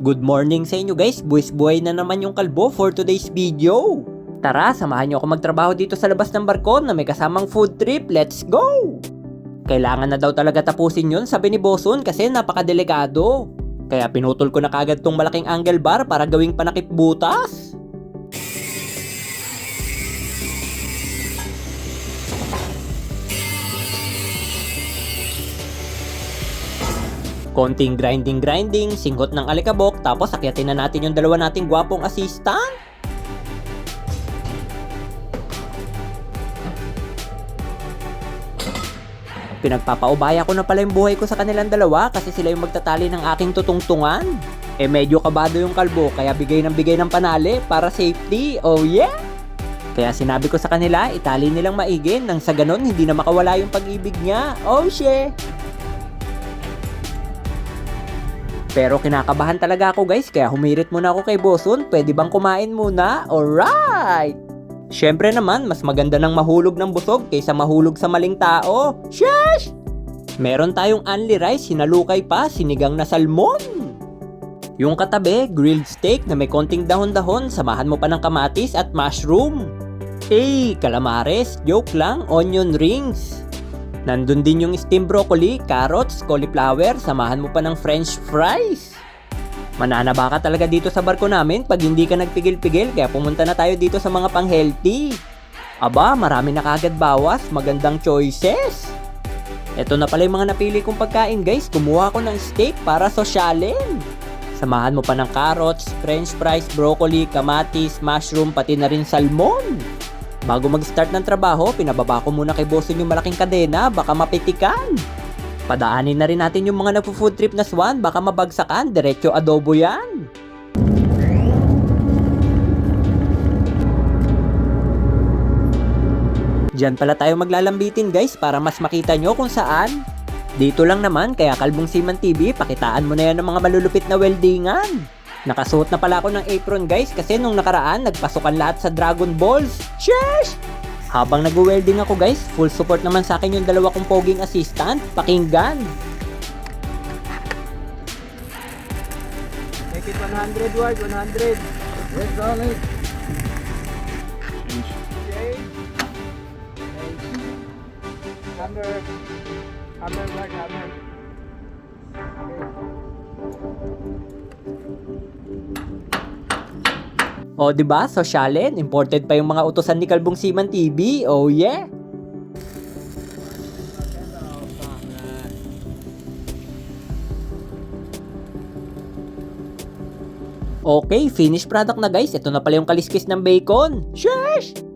Good morning sa inyo guys, buwis buhay na naman yung kalbo for today's video. Tara, samahan nyo ako magtrabaho dito sa labas ng barko na may kasamang food trip, let's go! Kailangan na daw talaga tapusin yun sabi ni Boson kasi napakadelikado. Kaya pinutol ko na kagad tong malaking angle bar para gawing panakip butas. Konting grinding-grinding, singgot ng alikabok, tapos akyatin na natin yung dalawa nating gwapong assistant. Pinagpapaubaya ko na pala yung buhay ko sa kanilang dalawa kasi sila yung magtatali ng aking tutungtungan. Eh medyo kabado yung kalbo kaya bigay ng bigay ng panali para safety, oh yeah! Kaya sinabi ko sa kanila, itali nilang maigi nang sa ganon hindi na makawala yung pag-ibig niya. Oh shit! Pero kinakabahan talaga ako guys, kaya humirit muna ako kay Boson. Pwede bang kumain muna? Alright! Siyempre naman, mas maganda ng mahulog ng busog kaysa mahulog sa maling tao. Sheesh! Meron tayong only rice, hinalukay pa, sinigang na salmon. Yung katabi, grilled steak na may konting dahon-dahon, samahan mo pa ng kamatis at mushroom. Eh, calamares, joke lang, onion rings. Nandun din yung steamed broccoli, carrots, cauliflower, samahan mo pa ng french fries. Mananaba ka talaga dito sa barko namin pag hindi ka nagpigil-pigil kaya pumunta na tayo dito sa mga pang-healthy. Aba, marami na kagad bawas, magandang choices. Ito na pala yung mga napili kong pagkain guys, kumuha ko ng steak para sosyalin. Samahan mo pa ng carrots, french fries, broccoli, kamatis, mushroom, pati na rin salmon. Bago mag-start ng trabaho, pinababa ko muna kay Boson yung malaking kadena, baka mapitikan. Padaanin na rin natin yung mga nagpo-food trip na swan, baka mabagsakan, diretso adobo yan. Diyan pala tayo maglalambitin guys para mas makita nyo kung saan. Dito lang naman, kaya Kalbong Siman TV, pakitaan mo na yan ng mga malulupit na weldingan. Nakasuot na pala ako ng apron guys kasi nung nakaraan nagpasukan lahat sa Dragon Balls. Sheesh! Habang nag-welding ako guys, full support naman sa akin yung dalawa kong poging assistant. Pakinggan! Make it 100 word, 100. Yes, solid. Okay. Hammer. Hammer, hammer. O, di ba? Sosyalin, imported pa yung mga utosan ni Kalbong Siman TV. Oh, yeah! Okay, finished product na guys. Ito na pala yung kaliskis ng bacon. Sheesh!